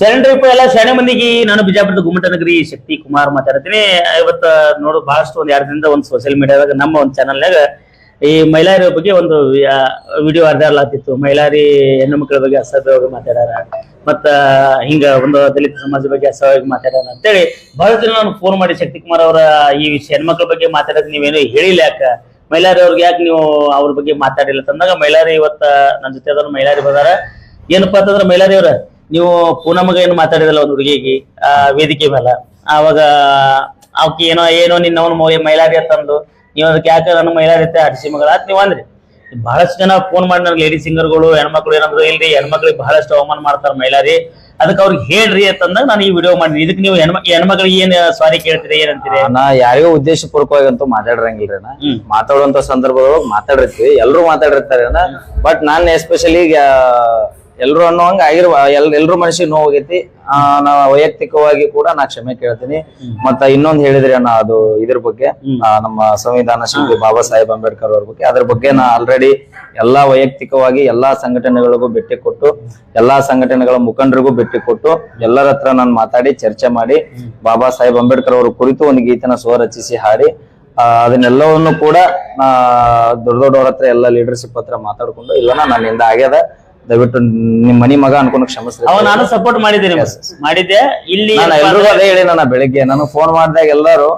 ಶರಣ್ರಿಪ್ಪ ಎಲ್ಲ ಶಾಣೆ ಮಂದಿಗೆ ನಾನು ಬಿಜಾಪುರದ ಗುಮ್ಮಟನಗರಿ ಶಕ್ತಿ ಕುಮಾರ್ ಮಾತಾಡ್ತೀನಿ. ಇವತ್ತ ನೋಡು ಬಹಳಷ್ಟು ಒಂದ್ ಎರಡು ದಿನದ ಒಂದು ಸೋಷಿಯಲ್ ಮೀಡಿಯಾದಾಗ ನಮ್ಮ ಒಂದು ಚಾನಲ್ನಾಗ ಈ ಮೈಲಾರಿ ಬಗ್ಗೆ ಒಂದು ವಿಡಿಯೋ ಹರಿದಾಡ್ಲಾತಿತ್ತು ಮೈಲಾರಿ ಹೆಣ್ಣು ಮಕ್ಕಳ ಬಗ್ಗೆ ಅಸಭ್ಯವಾಗಿ ಮಾತಾಡ್ಯಾರ. ಮತ್ತ ಹಿಂಗ ಒಂದು ದಲಿತ ಸಮಾಜ ಬಗ್ಗೆ ಅಸಹ್ಯವಾಗಿ ಮಾತಾಡ್ಯಾರ ಅಂತೇಳಿ ಬಹಳಷ್ಟು ದಿನ ನಾನು ಫೋನ್ ಮಾಡಿ ಶಕ್ತಿ ಕುಮಾರ್ ಅವರ ಈ ವಿಷಯ ಹೆಣ್ಮಕ್ಳ ಬಗ್ಗೆ ಮಾತಾಡೋದು ನೀವೇನು ಹೇಳಿಲ್ಲ ಯಾಕ? ಮೈಲಾರಿ ಅವ್ರಿಗೆ ಯಾಕೆ ನೀವು ಅವ್ರ ಬಗ್ಗೆ ಮಾತಾಡಿಲ್ಲ? ತಂದಾಗ ಮೈಲಾರಿ ಇವತ್ತ ನನ್ನ ಜೊತೆ ಮಹಿಳಾರಿ ಮೈಲಾರಿ ಬದಾರ. ಏನಪ್ಪಾ ಅಂತಂದ್ರೆ ಮೈಲಾರಿ ಅವ್ರ ನೀವು ಪೂನಮಗ ಏನು ಮಾತಾಡಿದಲ್ಲ ಒಂದು ಹುಡುಗಿಗೆ ಆ ವೇದಿಕೆ ಮೇಲೆ ಅವಾಗ ಅವಕ್ಕೆ ಏನೋ ಏನೋ ನಿನ್ನವನು ಮೈಲಾರಿ ತಂದು ನೀವು ಅದಕ್ಕೆ ಯಾಕೆ ನನ್ನ ಮೈಲಾರಿ ಅಂತ ಅಡಿಸಿ ಮಗಳ? ಅಂತ ನೀವು ಅಂದ್ರಿ. ಬಹಳಷ್ಟು ಜನ ಫೋನ್ ಮಾಡಿ ನನಗೆ ಲೇಡಿ ಸಿಂಗರ್ಗಳು ಹೆಣ್ಮಕ್ಳು ಏನಂದ್ರು ಇಲ್ರಿ ಹೆಣ್ಮಕ್ಳಿಗೆ ಬಹಳಷ್ಟು ಅವಮಾನ ಮಾಡ್ತಾರೆ ಮೈಲಾರಿ. ಅದಕ್ಕೆ ಅವ್ರಿಗೆ ಹೇಳ್ರಿ ಅಂತಂದಾಗ ನಾನು ಈ ವಿಡಿಯೋ ಮಾಡಿದ್ರಿ ಇದಕ್ಕೆ ನೀವು ಹೆಣ್ಮ ಹೆಣ್ಮಕ್ಳಿಗೆ ಏನ್ ಸಾರಿ ಕೇಳ್ತೀರಿ ಏನಂತೀರಿ ನಾ ಯಾರಿಗೂ ಉದ್ದೇಶ ಪೂರ್ವಕವಾಗಿ ಅಂತೂ ಮಾತಾಡಿರಂಗಿಲ್ರಿ ನಾ. ಮಾತಾಡುವಂತ ಸಂದರ್ಭದೊಳಗೆ ಮಾತಾಡಿರ್ತೀವಿ. ಎಲ್ಲರೂ ಮಾತಾಡಿರ್ತಾರೆ ಬಟ್ ನಾನು ಎಸ್ಪೆಷಲಿ ಎಲ್ರು ಅನ್ನೋಂಗ ಆಗಿರುವ ಎಲ್ ಎಲ್ರು ಮನಸ್ಸಿಗೆ ನೋವಾಗೈತಿ ಆ ನಾ ವೈಯಕ್ತಿಕವಾಗಿ ಕೂಡ ನಾ ಕ್ಷಮೆ ಕೇಳ್ತೀನಿ. ಮತ್ತ ಇನ್ನೊಂದ್ ಹೇಳಿದ್ರಿ ಅಣ್ಣ ಅದು ಇದ್ರ ಬಗ್ಗೆ. ಆ, ನಮ್ಮ ಸಂವಿಧಾನ ಶಿಲ್ಪಿ ಬಾಬಾ ಸಾಹೇಬ್ ಅಂಬೇಡ್ಕರ್ ಅವ್ರ ಬಗ್ಗೆ. ಅದ್ರ ಬಗ್ಗೆ ನಾ ಆಲ್ರೆಡಿ ಎಲ್ಲಾ ವೈಯಕ್ತಿಕವಾಗಿ ಎಲ್ಲಾ ಸಂಘಟನೆಗಳಿಗೂ ಭೇಟಿ ಕೊಟ್ಟು ಎಲ್ಲಾ ಸಂಘಟನೆಗಳ ಮುಖಂಡರಿಗೂ ಭೇಟಿ ಕೊಟ್ಟು ಎಲ್ಲರ ಹತ್ರ ನಾನು ಮಾತಾಡಿ ಚರ್ಚೆ ಮಾಡಿ ಬಾಬಾ ಸಾಹೇಬ್ ಅಂಬೇಡ್ಕರ್ ಅವರ ಕುರಿತು ಒಂದು ಗೀತನ ಸ್ವ ರಚಿಸಿ ಹಾಡಿ ಆ, ಅದನ್ನೆಲ್ಲವನ್ನು ಕೂಡ ಆ, ದೊಡ್ಡ ದೊಡ್ಡವ್ರ ಹತ್ರ ಎಲ್ಲ ಲೀಡರ್ಶಿಪ್ ಹತ್ರ ಮಾತಾಡ್ಕೊಂಡು ಇಲ್ಲ ನನ್ನಿಂದ ಆಗ್ಯದ. ದಯವಿಟ್ಟು ನಿಮ್ ಮನಿ ಮಗ ಅನ್ಕೊಂಡು ಕ್ಷಮಿಸ್ರಿ. ಅವ ನಾನು ಸಪೋರ್ಟ್ ಮಾಡಿದ್ದೀನಿ. ಮಾಡಿದ್ದೆ ಇಲ್ಲಿ ನಾನು ಎಲ್ರಿಗೂ ಅದೇ ಹೇಳಿ ನಾನು ಬೆಳಿಗ್ಗೆ ನಾನು ಫೋನ್ ಮಾಡಿದಾಗ ಎಲ್ಲರೂ.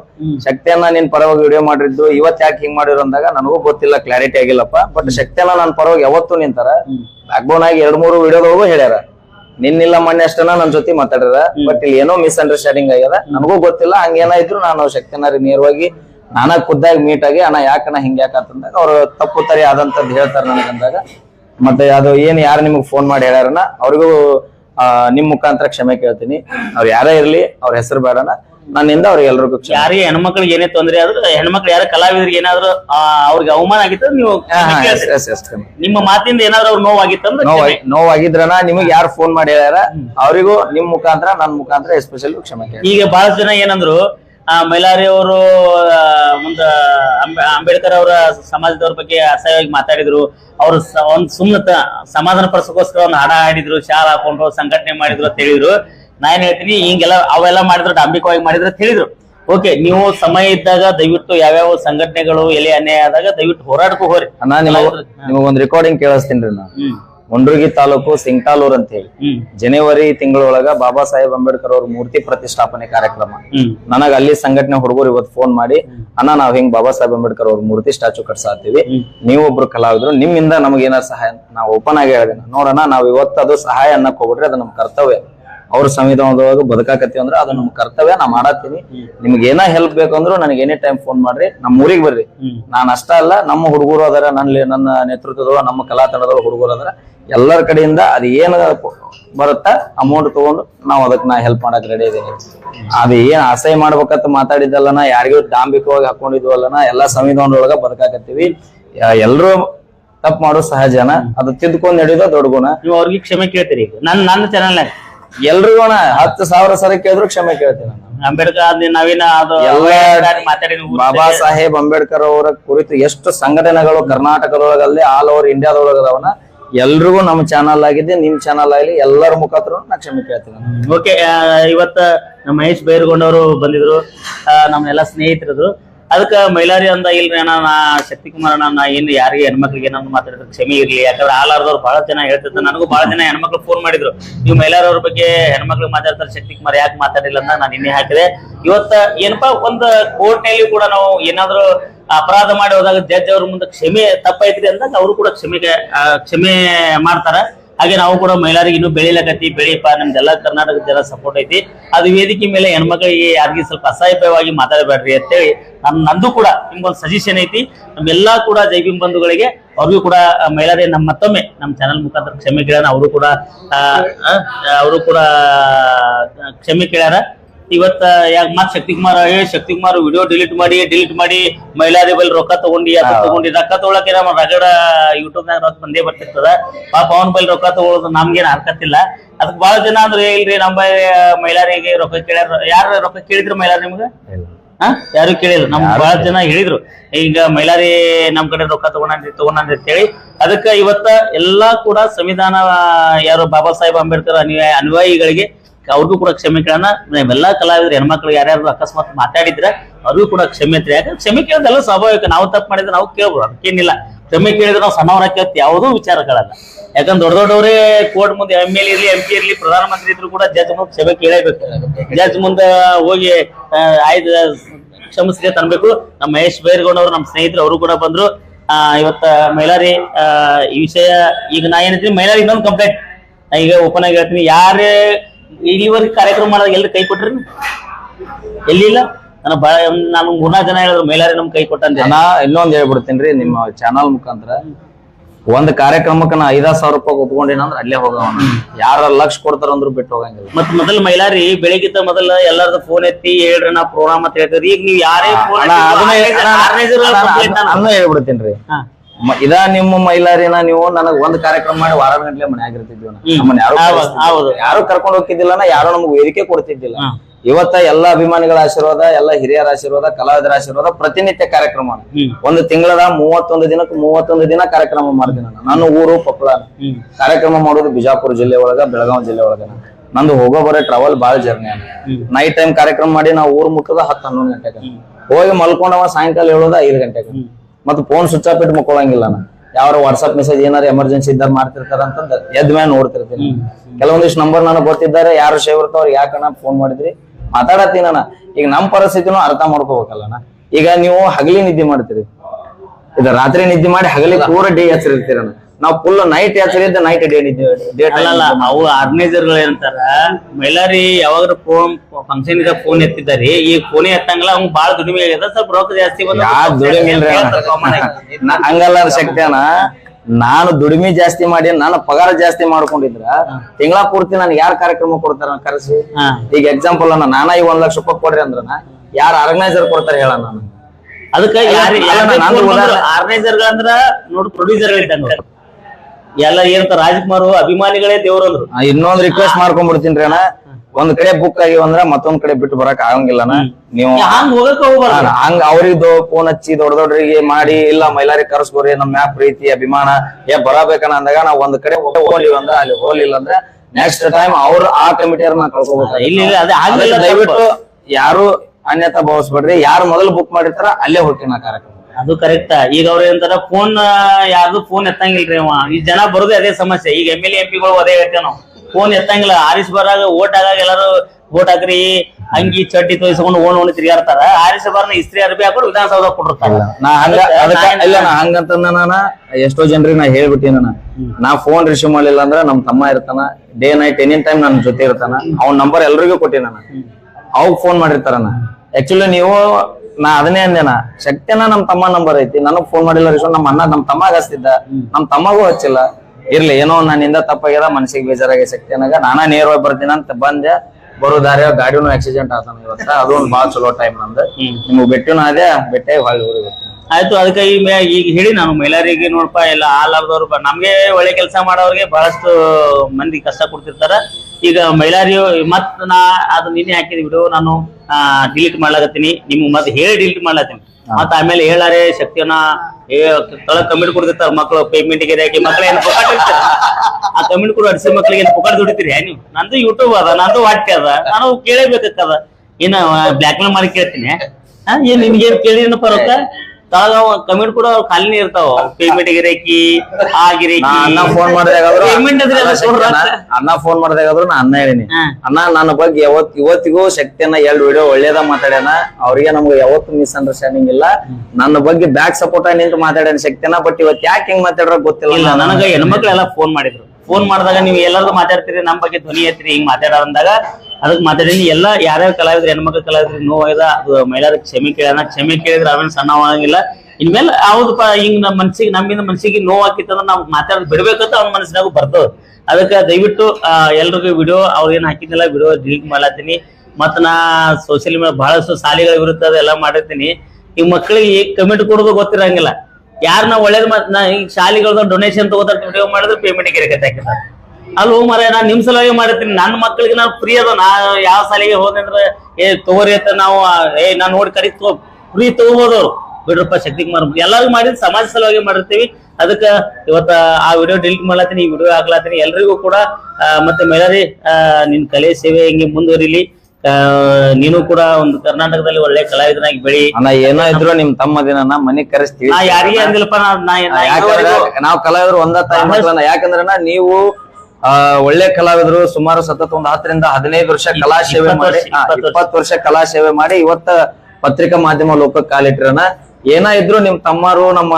ಶಕ್ತಿಯನ್ನ ನಿನ್ ಪರವಾಗಿ ವಿಡಿಯೋ ಮಾಡಿದ್ದು ಇವತ್ ಯಾಕೆ ಹಿಂಗ್ ಮಾಡಿರೋ ಅಂದಾಗ ನನಗೂ ಗೊತ್ತಿಲ್ಲ ಕ್ಲಾರಿಟಿ ಆಗಿಲ್ಲಪ್ಪ. ಬಟ್ ಶಕ್ತಿಯನ್ನ ನನ್ನ ಪರವಾಗಿ ಯಾವತ್ತೂ ನಿಂತಾರ ಹ್ಮ್. ಬ್ಯಾಕ್ ಬೋನ್ ಆಗಿ ಎರಡ್ ಮೂರು ವಿಡಿಯೋದೊಳಗೂ ಹೇಳ್ಯಾರ. ನಿನ್ನಿಲ್ಲ ಮೊನ್ನೆ ಅಷ್ಟನ ನನ್ ಜೊತೆ ಮಾತಾಡ್ಯಾರ. ಬಟ್ ಇಲ್ಲಿ ಏನೋ ಮಿಸ್ಅಂಡರ್ಸ್ಟ್ಯಾಂಡಿಂಗ್ ಆಗ್ಯದ. ನನಗೂ ಗೊತ್ತಿಲ್ಲ ಹಂಗೇನಾದ್ರು ನಾನು ಶಕ್ತಿಯನ್ನ ನೇರವಾಗಿ ನಾನ ಖುದ್ದಾಗಿ ಮೀಟ್ ಆಗಿ ಅಣ್ಣ ಯಾಕಣ್ಣ ಹಿಂಗ್ ಯಾಕ ಅಂತಂದಾಗ ಅವ್ರು ತಪ್ಪು ತರಿ ಆದಂತದ್ ಹೇಳ್ತಾರ ನನಗಂದಾಗ. ಮತ್ತೆ ಅದು ಏನ್ ಯಾರು ನಿಮಗೆ ಫೋನ್ ಮಾಡಿ ಹೇಳ್ಯಾರನ ಅವ್ರಿಗೂ ನಿಮ್ ಮುಖಾಂತರ ಕ್ಷಮೆ ಕೇಳ್ತೀನಿ. ಅವ್ರು ಯಾರೇ ಇರ್ಲಿ ಅವ್ರ ಹೆಸರು ಬೇಡನ. ನನ್ನಿಂದ ಅವ್ರಿಗೆಲ್ರಿಗೂ ಕ್ಷಮೆ. ಯಾರಿಗೆ ಹೆಣ್ಮಕ್ಳಿಗೆ ಏನೇ ತೊಂದರೆ ಆದ್ರೆ ಹೆಣ್ಮಕ್ಳು ಯಾರ ಕಲಾವಿದರಿಗೆ ಏನಾದ್ರು ಆ, ಅವ್ರಿಗೆ ಅವಮಾನ ಆಗಿತ್ತು ನೀವು ಹಾ, ಹಾ, ಎಸ್, ಎಸ್, ಎಸ್, ಕ್ಷಮೆ. ನಿಮ್ಮ ಮಾತಿಂದ ಏನಾದ್ರು ಅವ್ರು ನೋವಾಗಿತ್ತಂದ್ರೆ ನೋವ್ ನೋವಾಗಿದ್ರನ ನಿಮಗೆ ಯಾರು ಫೋನ್ ಮಾಡಿ ಹೇಳ್ಯಾರ ಅವರಿಗೂ ನಿಮ್ ಮುಖಾಂತರ ನನ್ ಮುಖಾಂತರ ಎಸ್ಪೆಷಲ್ ಕ್ಷಮೆ ಕೇಳಿ ಈಗ ಬಹಳ ಜನ ಏನಂದ್ರು ಮೈಲಾರಿ ಅವರು ಮುಂದ ಅಂಬೆ- ಅಂಬೇಡ್ಕರ್ ಅವರ ಸಮಾಜದವ್ರ ಬಗ್ಗೆ ಅಸಹ್ಯವಾಗಿ ಮಾತಾಡಿದ್ರು. ಅವರು ಒಂದ್ ಸುಮ್ಮನೆ ಸಮಾಧಾನ ಪಡಿಸೋಕೋಸ್ಕರ ಒಂದು ಹಾಡ ಹಾಡಿದ್ರು ಶಾಲ್ ಹಾಕೊಂಡ್ರು ಸಂಘಟನೆ ಮಾಡಿದ್ರು ಅಂತ ಹೇಳಿದ್ರು. ನಾ ಏನ್ ಹೇಳ್ತೀನಿ ಹಿಂಗೆಲ್ಲ ಅವೆಲ್ಲ ಮಾಡಿದ್ರು ಡಾಂಬಿಕವಾಗಿ ಮಾಡಿದ್ರು ಅಂತ ಹೇಳಿದ್ರು. ಓಕೆ ನೀವು ಸಮಯ ಇದ್ದಾಗ ದಯವಿಟ್ಟು ಯಾವ್ಯಾವ ಸಂಘಟನೆಗಳು ಎಲೆ ಅನ್ಯಾಯ ಆದಾಗ ದಯವಿಟ್ಟು ಹೋರಾಡಕ್ಕೂ ಹೋರಿ. ನಾನು ನಿಮಗೆ ಒಂದು ರೆಕಾರ್ಡಿಂಗ್ ಕೇಳಿಸ್ತೀನಿ ನಾನು ಮುಂಡ್ರಗಿ ತಾಲೂಕು ಸಿಂಗ್ಟಾಲೂರ್ ಅಂತ ಹೇಳಿ. ಜನವರಿ ತಿಂಗಳೊಳಗ ಬಾಬಾ ಸಾಹೇಬ್ ಅಂಬೇಡ್ಕರ್ ಅವ್ರ ಮೂರ್ತಿ ಪ್ರತಿಷ್ಠಾಪನೆ ಕಾರ್ಯಕ್ರಮ. ನನಗ ಅಲ್ಲಿ ಸಂಘಟನೆ ಹುಡುಗರು ಇವತ್ತು ಫೋನ್ ಮಾಡಿ ಅಣ್ಣ ನಾವ್ ಹಿಂಗ್ ಬಾಬಾ ಸಾಹೇಬ್ ಅಂಬೇಡ್ಕರ್ ಅವ್ರ ಮೂರ್ತಿ ಸ್ಟಾಚು ಕಟ್ಸಾತೀವಿ. ನೀವೊಬ್ರು ಕಲಾವಿದ್ರು ನಿಮ್ಮಿಂದ ನಮ್ಗೆ ಏನಾರ ಸಹಾಯ ನಾವು ಓಪನ್ ಆಗಿ ಹೇಳಿದೆ. ನೋಡೋಣ ನಾವ್ ಇವತ್ತು ಅದು ಸಹಾಯ ಅನ್ನಕ್ ಹೋಗ್ಬಿಟ್ರೆ ಅದು ನಮ್ ಕರ್ತವ್ಯ. ಅವ್ರ ಸಂವಿಧಾನದೊಳಗ ಬದುಕಾಕತ್ತೀವಿ ಅಂದ್ರೆ ಅದು ನಮ್ ಕರ್ತವ್ಯ ನಾ ಮಾಡತ್ತೀನಿ. ನಿಮ್ಗೆ ಏನ ಹೆಲ್ಪ್ ಬೇಕಂದ್ರು ನನಗೆ ಎನಿ ಟೈಮ್ ಫೋನ್ ಮಾಡ್ರಿ. ನಮ್ಮ ಊರಿಗೆ ಬರ್ರಿ. ನಾನು ಅಷ್ಟ ಅಲ್ಲ ನಮ್ಮ ಹುಡುಗರು ಅದರ ನನ್ನ ನನ್ನ ನೇತೃತ್ವದೊಳಗ ನಮ್ಮ ಕಲಾ ತಂಡದೊಳಗ ಹುಡುಗರು ಅದರ. ಎಲ್ಲರ ಕಡೆಯಿಂದ ಅದು ಏನ ಬರುತ್ತ ಅಮೌಂಟ್ ತಗೊಂಡು ನಾವು ಅದಕ್ಕೆ ನಾ ಹೆಲ್ಪ್ ಮಾಡಕ್ ರೆಡಿ ಇದೀನಿ. ಅದು ಏನ್ ಅಸಹ್ಯ ಮಾಡ್ಬೇಕಂತ ಮಾತಾಡಿದ್ದಲ್ಲನ ಯಾರಿಗೂ ಡಾಂಬಿಕವಾಗಿ ಹಾಕೊಂಡಿದ್ವಲ್ಲನ ಎಲ್ಲಾ ಸಂವಿಧಾನದೊಳಗ ಬದುಕಾಕತ್ತೀವಿ. ಎಲ್ರು ತಪ್ಪು ಮಾಡೋ ಸಹಜನ? ಅದು ತಿದ್ಕೊಂಡ್ ನಡೆಯೋದ ದೊಡ್ಡ ಗುಣ. ನೀವು ಅವ್ರಿಗೆ ಕ್ಷಮೆ ಕೇಳ್ತೀರಿ ಈಗ. ನನ್ನ ನನ್ನ ಚಾನಲ್ನಾಗ ಎಲ್ರಿಗೂ ಅಣ್ಣ ಹತ್ತು ಸಾವಿರ ಸರ ಕೇಳಿದ್ರು ಕ್ಷಮೆ ಕೇಳ್ತೀನಿ ನಾನು ಅಂಬೇಡ್ಕರ್ ಅದ್ ನವೀನ ಅದು ಎಲ್ಲ ಮಾತಾಡಿದ ಬಾಬಾ ಸಾಹೇಬ್ ಅಂಬೇಡ್ಕರ್ ಅವರ ಕುರಿತು ಎಷ್ಟು ಸಂಘಟನೆಗಳು ಕರ್ನಾಟಕದೊಳಗಲ್ಲಿ ಆಲ್ ಓವರ್ ಇಂಡಿಯಾದೊಳಗ ಅದಾವನ ಎಲ್ರಿಗೂ ನಮ್ಮ ಚಾನಲ್ ಆಗಿದೆ ನಿಮ್ ಚಾನಲ್ ಆಗಲಿ ಎಲ್ಲರ ಮುಖಾಂತರ ನಾ ಕ್ಷಮೆ ಕೇಳ್ತೀನಿ ನಾನು. ಓಕೆ ಇವತ್ತ ನಮ್ಮ ಮಹೇಶ್ ಬೈರ್ಗೊಂಡವರು ಬಂದಿದ್ರು. ಆ, ನಮ್ಮೆಲ್ಲ ಸ್ನೇಹಿತರದು ಅದಕ್ಕ ಮೈಲಾರಿ ಅಂದ, ಇಲ್ರಿ ಅಣ್ಣ, ನಾ ಶಕ್ತಿ ಕುಮಾರ್ ಅಣ್ಣ, ನಾ ಏನ್ ಯಾರಿಗೆ ಹೆಣ್ಮಕ್ಳಿಗೆ ಏನಾದ್ರು ಮಾತಾಡಿದ್ರೆ ಕ್ಷಮೆ ಇರ್ಲಿ. ಯಾಕಂದ್ರೆ ಆಲಾರ್ದವ್ರು ಬಹಳ ಜನ ಹೇಳ್ತಿದ್ರು. ನನಗೂ ಬಹಳ ಜನ ಹೆಣ್ಮಕ್ಳು ಫೋನ್ ಮಾಡಿದ್ರು. ನೀವು ಮೈಲಾರಿ ಅವ್ರ ಬಗ್ಗೆ ಹೆಣ್ಮಕ್ಳು ಮಾತಾಡ್ತಾರೆ ಶಕ್ತಿ ಕುಮಾರ್ ಯಾಕೆ ಮಾತಾಡಿಲ್ಲ ಅಂತ ನಾನು ನಿನ್ನೆ ಹಾಕಿದೆ. ಇವತ್ತ ಏನಪ್ಪಾ, ಒಂದು ಕೋರ್ಟ್ನಲ್ಲಿ ಕೂಡ ನಾವು ಏನಾದ್ರು ಅಪರಾಧ ಮಾಡಿ ಹೋದಾಗ ಜಡ್ಜ್ ಅವ್ರ ಮುಂದೆ ಕ್ಷಮೆ ತಪ್ಪೈತ್ರಿ ಅಂದಾಗ ಅವರು ಕೂಡ ಕ್ಷಮೆಗೆ ಕ್ಷಮೆ ಮಾಡ್ತಾರ. ಹಾಗೆ ನಾವು ಕೂಡ ಮಹಿಳೆಯರಿಗೆ ಇನ್ನೂ ಬೆಳಿಲಕತ್ತಿ ಬೆಳಿಪ ನಮ್ದೆಲ್ಲ ಕರ್ನಾಟಕದ ಜನ ಸಪೋರ್ಟ್ ಐತಿ. ಅದು ವೇದಿಕೆ ಮೇಲೆ ಹೆಣ್ಮಕ್ಳಿಗೆ ಯಾರಿಗೆ ಸ್ವಲ್ಪ ಅಸಹ್ಯವಾಗಿ ಮಾತಾಡಬೇಡ್ರಿ ಅಂತೇಳಿ ನಮ್ ನಂದು ಕೂಡ ನಿಮ್ಗೊಂದು ಸಜೆಷನ್ ಐತಿ. ನಮ್ಮೆಲ್ಲಾ ಕೂಡ ಜೈವಿಂ ಬಂಧುಗಳಿಗೆ ಅವ್ರಿಗೂ ಕೂಡ ಮಹಿಳೆಯರೇ ನಮ್ಮ ಮತ್ತೊಮ್ಮೆ ನಮ್ಮ ಚಾನಲ್ ಮುಖಾಂತರ ಕ್ಷಮೆ ಕೇಳೋಣ. ಅವರು ಕೂಡ ಅವರು ಕೂಡ ಕ್ಷಮೆ ಕೇಳ್ಯಾರ. ಇವತ್ತ ಯಾಕೆ ಮತ್ ಶಕ್ತಿಕುಮಾರ್ ಏ ಶಕ್ತಿಕುಮಾರ್ ವಿಡಿಯೋ ಡಿಲೀಟ್ ಮಾಡಿ ಡಿಲೀಟ್ ಮಾಡಿ ಮಹಿಳಾದಿ ಬಲ್ಲಿ ರೊಕ್ಕ ತಗೊಂಡಿ ಅದು ತಗೊಂಡಿ ರೊಕ್ಕ ತಗೊಳಕ್ಕೆ ನಮ್ಮ ರಗಡ ಯೂಟ್ಯೂಬ್ ನಾಗ ರೊಕ್ಕ ಬಂದೇ ಬರ್ತಿರ್ತದ. ಪಾಪ ಅವನ ಬಲ್ಲಿ ರೊಕ್ಕ ತಗೊಳೋದು ನಮ್ಗೇನ್ ಹರ್ಕತ್ತಿಲ್ಲ ಅದಕ್ ಬಹಳ ಜನ ಅಂದ್ರೆ ಇಲ್ರಿ ನಮ್ಮ ಮಹಿಳಾರಿಗೆ ರೊಕ್ಕ ಕೇಳ್ಯಾರ. ಯಾರು ರೊಕ್ಕ ಕೇಳಿದ್ರು ಮಹಿಳಾರಿ ನಿಮ್ಗ? ಹಾ? ಯಾರು ಕೇಳಿದ್ರು ನಮ್ ಬಹಳ ಜನ ಹೇಳಿದ್ರು. ಈಗ ಮಹಿಳಾರಿ ನಮ್ ಕಡೆ ರೊಕ್ಕ ತಗೊಂಡ್ರಿ ತಗೊಂಡ್ರಿ ಅಂತ ಹೇಳಿ ಅದಕ್ಕ ಇವತ್ತ ಎಲ್ಲಾ ಕೂಡ ಸಂವಿಧಾನ ಯಾರು ಬಾಬಾ ಸಾಹೇಬ್ ಅಂಬೇಡ್ಕರ್ ಅನುಯಾಯಿ ಅನುಯಾಯಿಗಳಿಗೆ ಅವ್ರಿಗೂ ಕೂಡ ಕ್ಷಮೆ ಕೇಳೋಣ. ನಾವೆಲ್ಲ ಕಲಾವಿದ್ರು ಹೆಣ್ಮಕ್ಳು ಯಾರ್ಯಾರು ಅಕಸ್ಮಾತ್ ಮಾತಾಡಿದ್ರೆ ಅವ್ರಿಗೂ ಕೂಡ ಕ್ಷಮೆ ಯಾಕಂದ್ರೆ ಕ್ಷಮೆ ಕೇಳೋದೆಲ್ಲ ಸ್ವಾಭಾವಿಕ. ನಾವು ತಪ್ಪು ಮಾಡಿದ್ರೆ ನಾವು ಕೇಳ್ಬೋದು ಅದಕ್ಕೇನಿಲ್ಲ. ಕ್ಷಮೆ ಕೇಳಿದ್ರೆ ನಾವು ಸಮಾನ ಕೇಳ್ತಿ ಯಾವುದೂ ವಿಚಾರಗಳಲ್ಲ. ಯಾಕಂದ್ರೆ ದೊಡ್ಡ ದೊಡ್ಡವರೇ ಕೋರ್ಟ್ ಮುಂದೆ ಎಂ ಎಲ್ ಇರ್ಲಿ ಎಂ ಪಿ ಇರ್ಲಿ ಪ್ರಧಾನಮಂತ್ರಿ ಇದ್ರು ಕೂಡ ಜಜ್ ಮುಂದೆ ಕ್ಷಮೆ ಕೇಳಬೇಕು. ಜಜ್ ಮುಂದೆ ಹೋಗಿ ಆ, ಆಯ್ತು ಕ್ಷಮಿಸಿದೆ ತನ್ಬೇಕು. ನಮ್ಮ ಮಹೇಶ್ ಬೈರ್ಗೌಡವ್ರು ನಮ್ಮ ಸ್ನೇಹಿತರು ಅವರು ಕೂಡ ಬಂದ್ರು. ಇವತ್ತ ಮಹಿಳಾರಿ ಈ ವಿಷಯ ಈಗ ನಾ ಏನಿದ್ದೀನಿ ಮಹಿಳಾರಿ ಇನ್ನೊಂದು ಕಂಪ್ಲೇಂಟ್ ಈಗ ಓಪನ್ ಆಗಿ ಹೇಳ್ತೀನಿ. ಯಾರೇ ಇಲ್ಲಿವರೆಗೆ ಕಾರ್ಯಕ್ರಮ ಮಾಡಿದಾಗ ಎಲ್ಲರೂ ಕೈ ಕೊಟ್ರಿ? ಎಲ್ಲಿಲ್ಲ? ನನ್ನ ಬಾಳ ನಾನು ಮೂರ್ನಾಲ್ಕು ಜನ ಹೇಳಿದ್ರು ಮೈಲಾರಿ ನಮ್ ಕೈ ಕೊಟ್ಟಂತೆ ನಾ ಇನ್ನೊಂದ್ ಹೇಳ್ಬಿಡ್ತೀನಿ ನಿಮ್ಮ ಚಾನಲ್ ಮುಖಾಂತರ. ಒಂದ್ ಕಾರ್ಯಕ್ರಮಕ್ಕೆ ನಾ ಐದಾರು ಸಾವಿರ ರೂಪಾಯಿ ಒಪ್ಕೊಂಡಿನ ಅಂದ್ರೆ ಅಲ್ಲೇ ಹೋಗೋಣ ಯಾರ ಲಕ್ಷ ಕೊಡ್ತಾರ ಅಂದ್ರು ಬಿಟ್ಟು ಹೋಗಂಗಿಲ್ಲ. ಮತ್ ಮೊದಲು ಮೈಲಾರಿ ಬೆಳಿಗ್ಗೆ ಮೊದಲ ಎಲ್ಲಾರ್ದು ಫೋನ್ ಎತ್ತಿ ಹೇಳ್ರಿ ನಾ ಪ್ರೋಗ್ರಾಮ್ ಅಂತ ಹೇಳ್ತೀರಿ ಈಗ ನೀವ್ ಯಾರೇ ಅದನ್ನ ಹೇಳ್ಬಿಡ್ತೀನಿ ಇದ ನಿಮ್ಮ ಮೈಲಾರಿನ ನೀವು ನನಗ್ ಒಂದ್ ಕಾರ್ಯಕ್ರಮ ಮಾಡಿ ವಾರ ಗಂಟ್ಲೆ ಮನೆ ಆಗಿರ್ತಿದ್ವಿ ನಮ್ಮನ್ನ ಯಾರು ಹೌದು, ಯಾರು ಕರ್ಕೊಂಡು ಹೋಗ್ತಿದ್ದಿಲ್ಲ ಯಾರು ನಮ್ಗೆ ವೇದಿಕೆ ಕೊಡ್ತಿದ್ದಿಲ್ಲ. ಇವತ್ತ ಎಲ್ಲಾ ಅಭಿಮಾನಿಗಳ ಆಶೀರ್ವಾದ ಎಲ್ಲಾ ಹಿರಿಯರ ಆಶೀರ್ವಾದ ಕಲಾವಿದರ ಆಶೀರ್ವಾದ ಪ್ರತಿನಿತ್ಯ ಕಾರ್ಯಕ್ರಮ. ಒಂದು ತಿಂಗಳದ ಮೂವತ್ತೊಂದು ದಿನಕ್ಕೆ ಮೂವತ್ತೊಂದು ದಿನ ಕಾರ್ಯಕ್ರಮ ಮಾಡ್ತೀನಿ ನಾನು. ನನ್ನ ಊರು ಕೊಪ್ಪಳ ಕಾರ್ಯಕ್ರಮ ಮಾಡೋದು ಬಿಜಾಪುರ ಜಿಲ್ಲೆ ಒಳಗ ಬೆಳಗಾವಿ ಜಿಲ್ಲೆ ಒಳಗ. ನಂದು ಹೋಗೋ ಬರೋ ಟ್ರಾವೆಲ್ ಬಾಳ ಜರ್ನಿ. ನೈಟ್ ಟೈಮ್ ಕಾರ್ಯಕ್ರಮ ಮಾಡಿ ನಾವು ಊರ್ ಮುಟ್ಟದ ಹತ್ತು ಹನ್ನೊಂದು ಗಂಟೆಗೆ ಹೋಗಿ ಮಲ್ಕೊಂಡವ ಸಾಯಂಕಾಲ ಹೇಳೋದ ಐದು ಗಂಟೆಗೆ. ಮತ್ತೆ ಫೋನ್ ಸ್ವಿಚ್ ಆಫ್ ಇಟ್ಟು ಮಕ್ಕೊಳಂಗಿಲ್ಲ ನಾ ಯಾರ ವಾಟ್ಸ್ಆಪ್ ಮೆಸೇಜ್ ಏನಾರ ಎಮರ್ಜೆನ್ಸಿ ಇದ್ದಾರ ಮಾಡ್ತಿರ್ತಾರ ಅಂತಂದ ಎದ್ ಮೇಲೆ ನೋಡ್ತಿರ್ತೀನಿ. ಕೆಲವೊಂದಿಷ್ಟು ನಂಬರ್ ನನಗೆ ಗೊತ್ತಿದ್ದಾರೆ ಯಾರು ಸೇವ್ ಇರ್ತಾವ್ರ ಯಾಕಣ್ಣ ಫೋನ್ ಮಾಡಿದ್ರಿ? ಮಾತಾಡತ್ತೀನಣ್ಣ ಈಗ ನಮ್ ಪರಿಸ್ಥಿತಿನೂ ಅರ್ಥ ಮಾಡ್ಕೋಬೇಕಲ್ಲಣ್ಣ ಈಗ ನೀವು ಹಗಲಿ ನಿದ್ದೆ ಮಾಡ್ತೀರಿ. ಇದ ರಾತ್ರಿ ನಿದ್ದೆ ಮಾಡಿ ಹಗಲಿ ಪೂರ ಡೇ ಹೆಸರಿರ್ತೀರಣ್ಣ ನಾವು ಫುಲ್ ನೈಟ್ ಹೆಸರಿದ್ದ ನೈಟ್ ಡೇ ಡೇಟ್ ಅವು ಆರ್ಗನೈಸರ್ಗಳು ಏನಂತಾರ ಮೈಲಾರಿ ಯಾವಾಗ ಫೋನ್ ಫಂಕ್ಷನ್ ಇದ್ದಾಗ ಫೋನ್ ಎತ್ತಿದ್ದಾರಿ ಈ ಫೋನ್ ಎತ್ತಂಗಿಲ್ಲ ಅವ್ ಬಾಳ ದುಡಿಮೆ ಆಗ್ಯದ ಸ್ವಲ್ಪ ರೊಕ್ಕ ಜಾಸ್ತಿ ಬಂದು ಹಂಗಲ್ಲ ಶಕ್ತಿಯನ ನಾನು ದುಡಿಮೆ ಜಾಸ್ತಿ ಮಾಡಿ ನನ್ನ ಪಗಾರ ಜಾಸ್ತಿ ಮಾಡ್ಕೊಂಡಿದ್ರ ತಿಂಗಳ ಪೂರ್ತಿ ನಾನು ಯಾರ ಕಾರ್ಯಕ್ರಮ ಕೊಡ್ತಾರ ಕರೆಸಿ. ಈಗ ಎಕ್ಸಾಂಪಲ್ ಅನ್ನ ನಾನ ಈಗ ಒಂದ್ ಲಕ್ಷ ರೂಪಾಯಿ ಕೊಡ್ರಿ ಅಂದ್ರ ಯಾರ ಆರ್ಗನೈಸರ್ ಕೊಡ್ತಾರ ಹೇಳ ನಾನು. ಅದಕ್ಕೆ ನಾನು ಆರ್ಗನೈಸರ್ ಅಂದ್ರ ನೋಡಿ ಪ್ರೊಡ್ಯೂಸರ್ ಇದ್ದಂಗ ಎಲ್ಲ ಏನಂತ ರಾಜ್ಕುಮಾರ್ ಅಭಿಮಾನಿಗಳೇ ದೇವ್ರಂದ್ರು ಇನ್ನೊಂದ್ ರಿಕ್ವೆಸ್ಟ್ ಮಾಡ್ಕೊಂಡ್ಬಿಡ್ತೀನಿ ಅಣ್ಣ. ಒಂದ್ ಕಡೆ ಬುಕ್ ಆಗಿವಂದ್ರ ಮತ್ತೊಂದ್ ಕಡೆ ಬಿಟ್ಟು ಬರಕ್ ಆಗಂಗಿಲ್ಲ ನೀವು ಹಂಗ ಹೋಗಕ್ ಹಂಗ ಅವ್ರಿಗೆ ಫೋನ್ ಹಚ್ಚಿ ದೊಡ್ಡ ದೊಡ್ಡರಿಗೆ ಮಾಡಿ ಇಲ್ಲ ಮೈಲಾರಿ ಕರ್ಸ್ಬೋರಿ ನಮ್ ಮ್ಯಾಪ್ ಪ್ರೀತಿ ಅಭಿಮಾನ ಏ ಬರಬೇಕನ್ನ ಅಂದಾಗ ನಾವ್ ಒಂದ್ ಕಡೆ ಹೋಗ್ಲಿಲ್ಲ ಅಂದ್ರ ಅಲ್ಲಿ ಹೋಗ್ಲಿಲ್ಲ ಅಂದ್ರೆ ನೆಕ್ಸ್ಟ್ ಟೈಮ್ ಅವ್ರ ಆ ಕಮಿಟಿಯವ್ರನ್ನ ಕಳ್ಕೊಬೇಕು ಇಲ್ಲ ಅದೇ ದಯವಿಟ್ಟು ಯಾರು ಅನ್ಯತಾ ಭಾವಿಸ್ಬೇಡ್ರಿ. ಯಾರು ಮೊದಲು ಬುಕ್ ಮಾಡಿರ್ತಾರ ಅಲ್ಲೇ ಹೋಗ್ತೀನಿ ಆ ಕಾರ್ಯಕ್ರಮ. ಅದು ಕರೆಕ್ಟ್ ಈಗ ಅವ್ರ ಏನಂತಾರ ಫೋನ್ ಯಾರ್ದು ಫೋನ್ ಎತ್ತಂಗಿಲ್ರಿ ಅವ. ಈ ಜನ ಬರೋದೇ ಅದೇ ಸಮಸ್ಯೆ. ಈಗ ಎಂ ಎಲ್ ಎಂ ಪಿಗಳು ಅದೇ ಹೇಳ್ತೇವೆ ನಾವು. ಫೋನ್ ಎತ್ತಂಗಿಲ್ಲ. ಆರಿಸ್ ಬರಾಗ ಓಟ್ ಆಗಾಗ ಎಲ್ಲಾರು ಓಟ್ ಹಾಕ್ರಿ. ಅಂಗಿ ಚಡ್ಡಿ ತೋರಿಸ್ಕೊಂಡು ಓಣ್ ಓಣಿ ತಿರ್ಗಾಡ್ತಾರ. ಆರಿಸ್ ಬಾರ್ನ ಇಸ್ತ್ರಿ ಅರ್ಬಿ ಹಾಕೊಂಡು ವಿಧಾನಸೌಧ ಕೊಟ್ಟಿರ್ತಾರ. ನಾ ಹಂಗ ಅದಕ್ಕ ಇಲ್ಲ ನಾ ಹಂಗಂತಂದ ನಾನ ಎಷ್ಟೋ ಜನರಿಗೆ ನಾ ಹೇಳ್ಬಿಟ್ಟಿನ ನಾ ಫೋನ್ ರಿಸೀವ್ ಮಾಡಲಿಲ್ಲ ಅಂದ್ರೆ ನಮ್ ತಮ್ಮ ಇರ್ತಾನ. ಡೇ ನೈಟ್ ಎನಿ ಟೈಮ್ ನನ್ನ ಜೊತೆ ಇರ್ತಾನ. ಅವ್ನ ನಂಬರ್ ಎಲ್ರಿಗೂ ಕೊಟ್ಟಿನ ಅವಾಗ ಫೋನ್ ಮಾಡಿರ್ತಾರನ ಆಕ್ಚುಲಿ ನೀವು ನಾ ಅದನ್ನೇ ಅಂದೇನ ಶಕ್ತಿನ ನಮ್ ತಮ್ಮ ನಂಬರ್ ಐತಿ ನನಗ್ ಫೋನ್ ಮಾಡಿಲ್ಲ ರೀ ನಮ್ಮ ಅಣ್ಣ ನಮ್ ತಮ್ಮ ಹಚ್ತಿದ್ದ ನಮ್ ತಮ್ಮಗೂ ಹಚ್ಚಿಲ್ಲ. ಇರ್ಲಿ ಏನೋ ನನ್ನಿಂದ ತಪ್ಪಾಗ್ಯದ ಮನ್ಸಿಗೆ ಬೇಜಾರಾಗಿ ಶಕ್ತಿ ಅನ್ನಾಗ. ನಾನಾ ನೇರವಾಗಿ ಬರ್ತೀನಿ ಅಂತ ಬಂದೆ. ಬರೋ ದಾರಿ ಗಾಡಿನೂ ಆಕ್ಸಿಡೆಂಟ್ ಆತ ಇವತ್ತ. ಅದು ಒಂದ್ ಬಾಳ ಚಲೋ ಟೈಮ್ ನಂದು. ನಿಮ್ಗೆ ಬೆಟ್ಟಿನೂ ಅದೇ ಬೆಟ್ಟೆ ಹೊಳ್ಳಿ ಊರಿಗೆ ಆಯ್ತು ಅದಕ್ಕೆ ಈ ಮೇ- ಈಗ ಹೇಳಿ ನಾನು ಮಹಿಳೆಯರಿಗೆ ನೋಡಪ್ಪ ಎಲ್ಲ ಆಲಾರ್ದವ್ರು ನಮ್ಗೆ ಒಳ್ಳೆ ಕೆಲಸ ಮಾಡೋರಿಗೆ ಬಹಳಷ್ಟು ಮಂದಿ ಕಷ್ಟ ಕೊಡ್ತಿರ್ತಾರ. ಈಗ ಮೈಲಾರಿ ಮತ್ ನಾ ಅದು ನಿನ್ನೆ ಹಾಕಿದ ವಿಡಿಯೋ ನಾನು ಡಿಲೀಟ್ ಮಾಡ್ಲಾಕತ್ತೀನಿ. ನಿಮ್ಗೆ ಮತ್ತೆ ಹೇಳಿ ಡಿಲೀಟ್ ಮಾಡ್ಲಾತೀನಿ ಮತ್ತ ಆಮೇಲೆ ಹೇಳಾರೆ ಶಕ್ತಿಯನ್ನ ತಳ ಕಮಿಟ್ ಕೊಡ್ತಿರ್ತಾರ ಮಕ್ಳು ಪೇಮೆಂಟ್ಗೆ ಹಾಕಿ ಮಕ್ಳು ಏನ್ ಪೊಕಾಟ್ ಆ ಕಮಿಟ್ ಕೊಡು ಅಡಿಸಿ ಮಕ್ಳಿಗೆ ಏನ್ ಪುಕಾಟ್ ದುಡಿತೀರಿ? ನೀವು? ನಂದು ಯೂಟ್ಯೂಬ್ ಅದ ನಂದು ವಾಟ್ಯ ಅದ ನಾನು ಕೇಳಬೇಕದ ಏನ ಬ್ಲಾಕ್ ಮೇಲ್ ಮಾಡಿ ಕೇಳ್ತೀನಿ ಏನ್ ನಿನ್ಗೇನ್ ಕೇಳಿನಪ್ಪ ರೊಕ್ಕ? ತಳಗ ಕಮೆಂಟ್ ಕೂಡ ಖಾಲಿನೇ ಇರ್ತಾವ. ಪೇಮೆಂಟ್ ಗಿರಾಕಿ ಆ ಗಿರಾಕಿ. ಅಣ್ಣ ಫೋನ್ ಮಾಡಿದಾಗಾದ್ರು ಪೇಮೆಂಟ್ ಫೋನ್ ಮಾಡಿದಾಗಾದ್ರು ನಾ ಅಣ್ಣ ಹೇಳಿನಿ. ಅಣ್ಣ ನನ್ನ ಬಗ್ಗೆ ಯಾವತ್ ಇವತ್ತಿಗೂ ಶಕ್ತಿಯನ್ನ ಎರಡು ವಿಡಿಯೋ ಒಳ್ಳೇದ ಮಾತಾಡ್ಯಾನ. ಅವ್ರಿಗೆ ನಮ್ಗೆ ಯಾವತ್ತು ಮಿಸ್ ಅಂಡರ್ಸ್ಟ್ಯಾಂಡಿಂಗ್ ಇಲ್ಲ. ನನ್ನ ಬಗ್ಗೆ ಬ್ಯಾಕ್ ಸಪೋರ್ಟ್ ನಿಂತು ಮಾತಾಡ್ಯಾನ ಶಕ್ತಿಯನ್ನ. ಬಟ್ ಇವತ್ ಯಾಕೆ ಹಿಂಗ್ ಮಾತಾಡ್ರ ಗೊತ್ತಿಲ್ಲ ನನಗ. ಹೆಣ್ಮಕ್ಳೆಲ್ಲ ಫೋನ್ ಮಾಡಿದ್ರು. ಫೋನ್ ಮಾಡಿದಾಗ ನೀವು ಎಲ್ಲರದು ಮಾತಾಡ್ತೀರಿ ನಮ್ ಬಗ್ಗೆ ಧ್ವನಿ ಐತ್ರಿ ಹಿಂಗ್ ಮಾತಾಡೋರ್ ಅಂದಾಗ ಅದಕ್ಕೆ ಮಾತಾಡೀನಿ ಎಲ್ಲ ಯಾರ್ಯಾರ ಕಲಾವಿದ್ರು, ಹೆಣ್ಮಕ್ಳು ಕಲಾವಿದ್ರು ನೋವಾಗಿದೆ ಅದು ಮಹಿಳೆಯರ ಕ್ಷಮೆ ಕೇಳೋಣ, ಕ್ಷಮೆ ಕೇಳಿದ್ರೆ ಅವೇನು ಸಣ್ಣ ಆಗಂಗಿಲ್ಲ. ಇನ್ಮೇಲೆ ಹೌದಪ್ಪ, ಹಿಂಗ್ ನಮ್ಮ ಮನ್ಸಿಗೆ, ನಮ್ಮಿಂದ ಮನ್ಸಿಗೆ ನೋವು ಹಾಕಿತ್ತಂದ್ರೆ ನಾವು ಮಾತಾಡೋದು ಬಿಡ್ಬೇಕಂತ ಅವ್ನ ಮನಸ್ಸಿನಾಗೂ ಬರ್ತದ. ಅದಕ್ಕೆ ದಯವಿಟ್ಟು ಎಲ್ರಿಗೂ ವಿಡಿಯೋ, ಅವ್ರು ಏನ್ ವಿಡಿಯೋ ಡಿಲೀಟ್ ಮಾಡ್ಲತ್ತೀನಿ. ಮತ್ತ ನಾ ಸೋಷಿಯಲ್ ಮೀಡಿಯಾ ಬಹಳಷ್ಟು ಸಾಲಿಗಳ ವಿರುದ್ಧ ಅದೆಲ್ಲ ಮಾಡಿರ್ತೀನಿ. ಈ ಮಕ್ಕಳಿಗೆ ಕಮೆಂಟ್ ಕೊಡೋದು ಗೊತ್ತಿರಂಗಿಲ್ಲ. ಯಾರನ್ನ ಒಳ್ಳೇದ್ ಮತ್ತೆ ನಾ ಈಗ ಶಾಲೆಗಳದ ಡೊನೇಷನ್ ತಗೋತಾರ ವಿಡಿಯೋ ಮಾಡಿದ್ರೆ ಪೇಮೆಂಟ್ ಗಿರಕತ್ತೆ ಹಾಕಿರ್ತಾರೆ ಅಲ್ಲಿ ಹೋಗ್ ಮರ ನಾನ್ ನಿಮ್ ಸಲುವಾಗಿ ಮಾಡಿರ್ತೀನಿ. ನನ್ನ ಮಕ್ಕಳಿಗೆ ನಾನು ಫ್ರೀ ಅದ. ನಾ ಯಾವ ಸಾಲಿಗೆ ಹೋದೆ ಅಂದ್ರೆ ಏ ತಗೋರಿ ಅಂತ ನಾವು ಏ ನಾನು ನೋಡಿ ಕರಿ ತಗೋ. ಫ್ರೀ ತಗೋಬಹುದು ಬಿಡ್ರಪ್ಪ ಶಕ್ತಿ ಕುಮಾರ್ ಎಲ್ಲರಿಗೂ ಮಾಡಿದ್ ಸಮಾಜ ಸಲುವಾಗಿ ಮಾಡಿರ್ತೀವಿ. ಅದಕ್ಕ ಇವತ್ತ ಆ ವಿಡಿಯೋ ಡಿಲೀಟ್ ಮಾಡ್ಲಾತೀನಿ ಈ ವಿಡಿಯೋ ಹಾಕ್ಲತ್ತೀನಿ. ಎಲ್ರಿಗೂ ಕೂಡ ಮತ್ತೆ ಮೇಲಾರಿ ನಿನ್ ಕಲೆ ಸೇವೆ ಹಿಂಗೆ ಮುಂದುವರಿಲಿ. ನೀನು ಕೂಡ ಒಂದು ಕರ್ನಾಟಕದಲ್ಲಿ ಒಳ್ಳೆ ಕಲಾವಿದನಾಗಿ ಬೆಳಿ. ಅಣ್ಣ ಏನೋ ಇದ್ರು ನಿಮ್ ತಮ್ಮ ದಿನ ಮನಿ ಕರೆಸ್ತೀವಿ. ನಾ ಯಾರಿಗೆ ಅಂದಿಲ್ಲಪ್ಪ ನಾ ನಾ- ನಾ ನಾವ್ ಕಲಾವಿದ್ರು ಒಂದ ತಾಯಿ ಯಾಕಂದ್ರೆ ನೀವು ಆ ಒಳ್ಳೆ ಕಲಾವಿದರು ಸುಮಾರು ಸತತ ಒಂದ್ ಹತ್ತರಿಂದ ಹದಿನೈದು ವರ್ಷ ಕಲಾ ಸೇವೆ ಮಾಡಿ ಇಪ್ಪತ್ತು ವರ್ಷ. ಕಲಾ ಸೇವೆ ಮಾಡಿ ಇವತ್ತ ಪತ್ರಿಕಾ ಮಾಧ್ಯಮ ಲೋಕಕ್ಕೆ ಕಾಲಿಟ್ರನ ಏನ ಇದ್ರು ನಿಮ್ ತಮ್ಮರು ನಮ್ಮ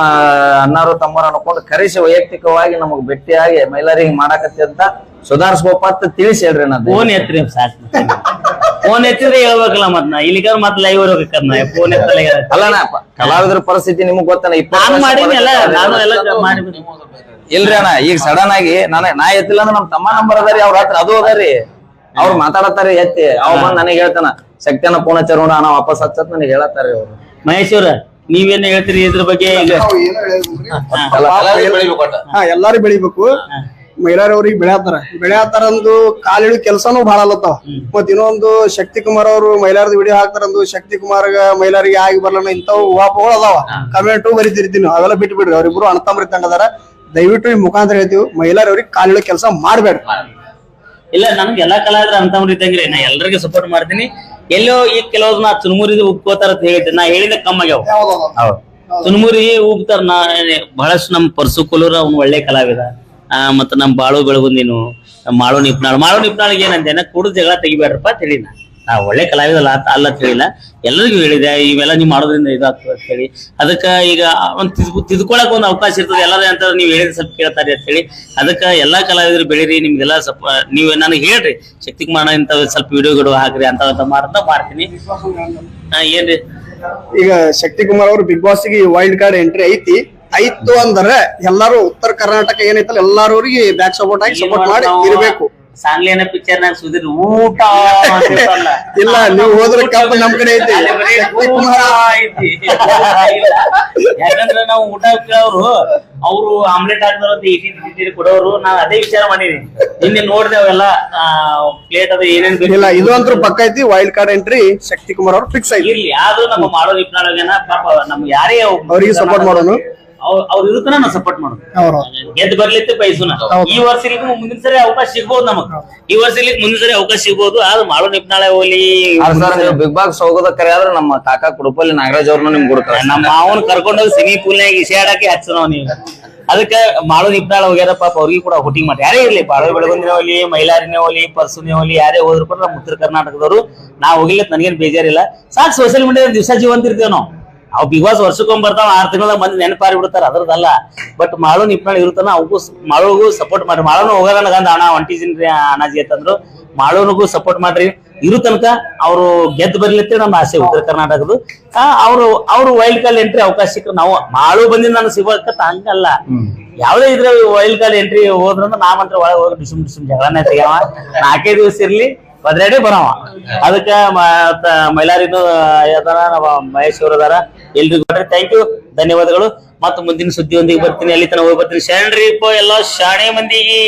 ಅಣ್ಣಾರು ತಮ್ಮರು ಅನ್ಕೊಂಡು ಕರೆಸಿ ವೈಯಕ್ತಿಕವಾಗಿ ನಮಗ್ ಭೇಟಿಯಾಗಿ ಮಹಿಳೆಯರಿಗೆ ಮಾಡಾಕತ್ತಿ ಅಂತ ಸುಧಾರಿಸ್ಬೋಪ ಅಂತ ತಿಳಿಸಿ ಹೇಳ್ರಿ ನಾ ಫೋನ್ ಎತ್ತಿದ್ರೆ ಹೇಳ್ಬೇಕಲ್ಲ ಮತ್ ನಾ. ಇಲ್ಲಿಗಾರ ಮತ್ ಲೈವ್ ಇರ್ಬೇಕದ್ ನಾ. ಫೋನ್ ಎತ್ತಲ್ಲ ಅಲ್ಲಣ್ಣ ಕಲಾವಿದರ ಪರಿಸ್ಥಿತಿ ನಿಮಗ್ ಗೊತ್ತಲ್ಲ ಇಪ್ಪತ್ತು ನಾನು ವರ್ಷ ಮಾಡೀನಿ ಎಲ್ಲ ಬದುಕಿದ್ದಾರೆ. ನಾನು ಎಲ್ಲ ಮಾಡಿ ಇಲ್ರಿ ಅಣ್ಣ ಈಗ ಸಡನ್ ಆಗಿ ನಾನು ನಾ ಎತ್ತಿಲ್ಲ ಅಂದ್ರೆ ನಮ್ ತಮ್ಮ ನಂಬರ್ ಅದಾರಿ ಅವ್ರ ಹತ್ರ ಅದು ಅದಾರಿ ಅವ್ರು ಮಾತಾಡತಾರಿ ಎತ್ತಿ. ಅವ್ ಬಂದ್ ನನಗೆ ಹೇಳ್ತಾನ ಶಕ್ತಿಯನ್ನ ಫೋನ್ ಹಚ್ಚಾರ ನೋಡ ನಾ ವಾಪಸ್ ಹಚ್ಚತ್ ನನಗೆ ಹೇಳತ್ತಾರಿ ಅವ್ರು. ಮಹೇಶ್ ಅವ್ರ ನೀವೇನ್ ಹೇಳ್ತೀರಿ ಇದ್ರ ಬಗ್ಗೆ? ಎಲ್ಲಾರು ಬೆಳಿಬೇಕು ಮಹಿಳಾರಿ ಅವ್ರಿಗೆ ಬೆಳೆಯತ್ತಾರ ಬೆಳೆಯತ್ತಾರ ಅಂದು ಕಾಲಿಡು ಕೆಲಸನೂ ಬಹಳ ಅಲ್ಲತ್ತಾವ. ಮತ್ ಇನ್ನೊಂದು ಶಕ್ತಿ ಕುಮಾರ್ ಅವರು ಮಹಿಳಾರದ ವಿಡಿಯೋ ಹಾಕ್ತಾರಂದು ಶಕ್ತಿ ಕುಮಾರ್ಗ ಮಹಿಳಾರಿಗೆ ಆಗಿ ಬರ್ಲನ ಇಂಥವು ವಾಪಗಳು ಅದಾವ. ಕಮೆಂಟು ಬರೀತಿರ್ತೀನಿ ಅವೆಲ್ಲ ಬಿಟ್ಟು ಬಿಡ್ರಿ ಅವ್ರಿಬ್ರು ಅಣ್ಣತಮ್ಮರಿ ತಂಡದಾರ ದಯವಿಟ್ಟು ಈ ಮುಖಾಂತರ ಹೇಳ್ತೀವಿ ಮಹಿಳಾರಿ ಅವ್ರಿಗೆ ಕಾಲಿಡು ಕೆಲಸ ಮಾಡ್ಬೇಡ ಇಲ್ಲ ನಮ್ಗೆ ಎಲ್ಲಾ ಕಲಾವಿದ್ರ ಅಂತಮ್ರಿ ಇದ್ದಂಗ್ರಿ. ನಾ ಎಲ್ರಿಗೂ ಸಪೋರ್ಟ್ ಮಾಡ್ತೀನಿ. ಎಲ್ಲೋ ಈ ಕೆಲವ್ ನಾ ಚುನುಮುರಿದು ಉಪ್ಕೋತಾರ ಅಂತ ಹೇಳಿದ್ದೆ. ನಾ ಹೇಳಿದ ಕಮ್ಮಾಗ್ಯಾವ ಹೌದ್. ಚುನುಮುರಿ ಉಗ್ತಾರ ನಾ ಬಹಳಷ್ಟು ನಮ್ ಪರ್ಸು ಕೊಲೂರ್ ಅವ್ನು ಒಳ್ಳೆ ಕಲಾವಿದ. ಆ ಮತ್ತ ನಮ್ ಬಾಳು ಬೆಳಗುಂದಿನು ನೀನು ಮಾಳು ನಿಪ್ನಾಳ್. ಮಾಳು ನಿಪ್ನಾಳಿಗೆ ಏನಂತೇನ ಕುಡಿದು ಜಗಳ ತೆಗಿಬೇಡ್ರಪ್ಪ ಅಂತ ಹೇಳಿ ನಾ ಒಳ್ಳೆ ಕಲಾವಿದ ಅಲ್ಲ ಹೇಳಿಲ್ಲ. ಎಲ್ಲರಿಗೂ ಹೇಳಿದೆ ಇವೆಲ್ಲ ನೀವು ಮಾಡೋದ್ರಿಂದ ಇದಾಗ್ತದೆ ಅಂತ ಹೇಳಿ. ಅದಕ್ಕ ಈಗ ಒಂದ್ ತಿದ್ಕು ತಿದ್ಕೊಳಕ್ ಒಂದು ಅವಕಾಶ ಇರ್ತದೆ ಎಲ್ಲರೂ ಅಂತ ನೀವು ಹೇಳಿದ್ರೆ ಸ್ವಲ್ಪ ಕೇಳ್ತಾರೆ ಅಂತ ಹೇಳಿ. ಅದಕ್ಕ ಎಲ್ಲಾ ಕಲಾವಿದರು ಬೆಳೀರಿ ನಿಮ್ಗೆಲ್ಲ ಸ್ವಲ್ಪ ನೀವು ನನಗೆ ಹೇಳ್ರಿ. ಶಕ್ತಿ ಕುಮಾರ ಇಂತ ಸ್ವಲ್ಪ ವಿಡಿಯೋಗಳು ಹಾಕ್ರಿ ಅಂತ ಮಾಡ್ತಾ ಮಾಡ್ತೀನಿ. ಆ, ಏನ್ರಿ? ಈಗ ಶಕ್ತಿ ಕುಮಾರ್ ಅವರು ಬಿಗ್ ಬಾಸ್ಗೆ ವೈಲ್ಡ್ ಕಾರ್ಡ್ ಎಂಟ್ರಿ ಐತಿ. ಐತು ಅಂದ್ರೆ ಎಲ್ಲಾರು ಉತ್ತರ ಕರ್ನಾಟಕ ಏನೈತಲ್ಲ ಎಲ್ಲಾರು ಬ್ಯಾಕ್ ಸಪೋರ್ಟ್ ಆಗಿ ಸಪೋರ್ಟ್ ಮಾಡಿ ಇರ್ಬೇಕು ಸಾಂಗ್ಲಿನ ಪಿಕ್ಚರ್ ನಾಗ ಸುಧೀರ್ ಊಟ. ಇಲ್ಲ ನೀವು ಹೋದ್ರೆ ಕಬ್ಬು ನಮ್ ಕಡೆ ಐತಿ. ಯಾಕಂದ್ರೆ ನಾವು ಊಟ ಕೇಳೋರು ಅವರು ಆಮ್ಲೆಟ್ ಹಾಕಿದ್ರು ಅಂತ ಇಟಿ ಕೊಡೋರು ನಾವ್ ಅದೇ ವಿಚಾರ ಮಾಡಿದೀನಿ ನಿನ್ನೆ ನೋಡ್ದೆ ಅವೆಲ್ಲ ಪ್ಲೇಟ್ ಅದು ಏನೇನ್ ಇಲ್ಲ ಇದು ಅಂತೂ ಪಕ್ಕ ಐತಿ wild card entry Shakti Kumar ಅವ್ರು ಫಿಕ್ಸ್ ಐತಿ ಇಲ್ಲಿ ಆದ್ರೂ ನಮ್ಮ ಮಾಡೋ ನಿಪ್ನಾಳಗೇನ ಪಾಪ ನಮ್ಗೆ ಯಾರೇ ಅವ್ರಿಗೆ ಸಪೋರ್ಟ್ ಮಾಡೋನು. ಅವ್ರ ಅವ್ರ ಇರುತ್ತನ ನಾವು ಸಪೋರ್ಟ್ ಮಾಡೋದು. ಅವ್ರು. ಗೆದ್ದು ಬರ್ಲಿಕ್ಕೆ ಬಯಸುನ. ಈ ವರ್ಷ ಇರ್ಲಿಕ್ಕೆ ಮುಂದಿನ ಸರಿ ಅವಕಾಶ ಸಿಗ್ಬೋದು ನಮಗ್. ಈ ವರ್ಷ ಇರ್ಲಿಕ್ಕೆ ಮುಂದಿನ ಸರಿ ಅವಕಾಶ ಸಿಗ್ಬೋದು. ಆದ್ರೆ ಮಾಡೋ ನಿಪ್ನಾಳೆ ಹೋಗ್ಲಿ. ಬಿಗ್ ಬಾಕ್ಸ್ ಹೋಗೋದ ಕರೆ ಆದ್ರೆ ನಮ್ಮ ಕಾಕಾ ಕುಡುಪಲ್ಲಿ ನಾಗರಾಜ್ ಅವ್ರನ್ನ ನಿಮ್ಗೆ ಕೊಡ್ತಾರೆ ನಮ್ಮ ಮಾವನ್ ಕರ್ಕೊಂಡೋಗಿ ಸಿನಿ ಇಸಿ ಆಡಕ್ಕೆ ಹಚ್ಚ ನಾವ್ ನೀವು ಅದಕ್ಕೆ ಮಾಡೋ ನಿಪ್ನಾಳ ಹೋಗ್ಯಾರ ಪಾಪ ಅವ್ರಿಗೆ ಕೂಡ ಹುಟ್ಟಿಂಗ್ ಮಾಡಿ ಯಾರೇ ಇರ್ಲಿ ಬಾಳ ಬೆಳಗುಂದಿನ ಹೋಗ್ಲಿ ಮೈಲಾರಿನೇ ಹೋಗ್ಲಿ ಪರ್ಸುನೇ ಹೋಗ್ಲಿ ಯಾರೇ ಹೋದ್ರು ಕೂಡ ನಮ್ಮ ಉತ್ತರ ಕರ್ನಾಟಕದವರು. ನಾವು ಹೋಗಿಲ್ಲ ನನಗೇನು ಬೇಜಾರಿಲ್ಲ. ಸಾಕು ಸೋಷಿಯಲ್ ಮೀಡಿಯಾ ದಿವಸ ಜೀವಂತ ಇರ್ತೇವೆ ನಾವು. ಅವ್ ಬಿಗ್ ಬಾಸ್ ವರ್ಷಕೊಂಡ್ ಬರ್ತಾವ ಆರ್ ತಿಂಗಳ ಮಂದಿ ನೆನಪಾರಿ ಬಿಡ್ತಾರ ಅದ್ರದಲ್ಲ ಬಟ್ ಮಾಳು ನಿಪ್ನಾಳ ಇರುತ್ತಾನ ಅವಕ್ಕೂ ಮಾಳುಗೂ ಸಪೋರ್ಟ್ ಮಾಡ್ರಿ. ಮಾಳನು ಹೋಗಲ್ಲ ಗಂದ ಅಣ್ಣ ಹೊಂಟಿಸಿನ್ರಿ ಅಣ್ಣಾಜಿ ಅಂತಂದ್ರು. ಮಾಳುನಿಗೂ ಸಪೋರ್ಟ್ ಮಾಡ್ರಿ. ಇರು ತನಕ ಅವರು ಗೆದ್ದು ಬರ್ಲಿತ್ತೆ ನಮ್ಮ ಆಸೆ ಉತ್ತರ ಕರ್ನಾಟಕದ್ದು. ಅವರು ಅವರು ವೈಲ್ಡ್ ಕಾರ್ಡ್ ಎಂಟ್ರಿ ಅವಕಾಶ ಸಿಕ್ಕ ನಾವು ಮಾಳು ಬಂದಿಂದ ನಾನು ಸಿಗೋಕತ್ತ ಹಂಗಲ್ಲ. ಯಾವ್ದೇ ಇದ್ರೆ ವೈಲ್ಡ್ ಕಾರ್ಡ್ ಎಂಟ್ರಿ ಹೋದ್ರಂದ್ರ ನಾ ಮಾತ್ರ ಒಳಗೆ ಹೋಗಿ ಡಿಸುಮ್ ಡಿಸುಮ್ ಜಗಳನೇ ತೆಗ್ಯಾವ. ನಾಲ್ಕೇ ದಿವಸ ಇರ್ಲಿ ಬದ್ರಾಡಿ ಬರವ. ಅದಕ್ಕ ಮೈಲಾರಿನೂ ಮಹೇಶ್ ಅವ್ರು ಅದಾರ ಎಲ್ರಿಗೂ ಥ್ಯಾಂಕ್ ಯು ಧನ್ಯವಾದಗಳು. ಮತ್ತೆ ಮುಂದಿನ ಸುದ್ದಿಯೊಂದಿಗೆ ಬರ್ತೀನಿ. ಅಲ್ಲಿ ತನಕ ಹೋಗಿ ಬರ್ತೀನಿ. ಶರಣ್ರಿ ಎಲ್ಲ ಶಾಣೆ ಮಂದಿಗೆ.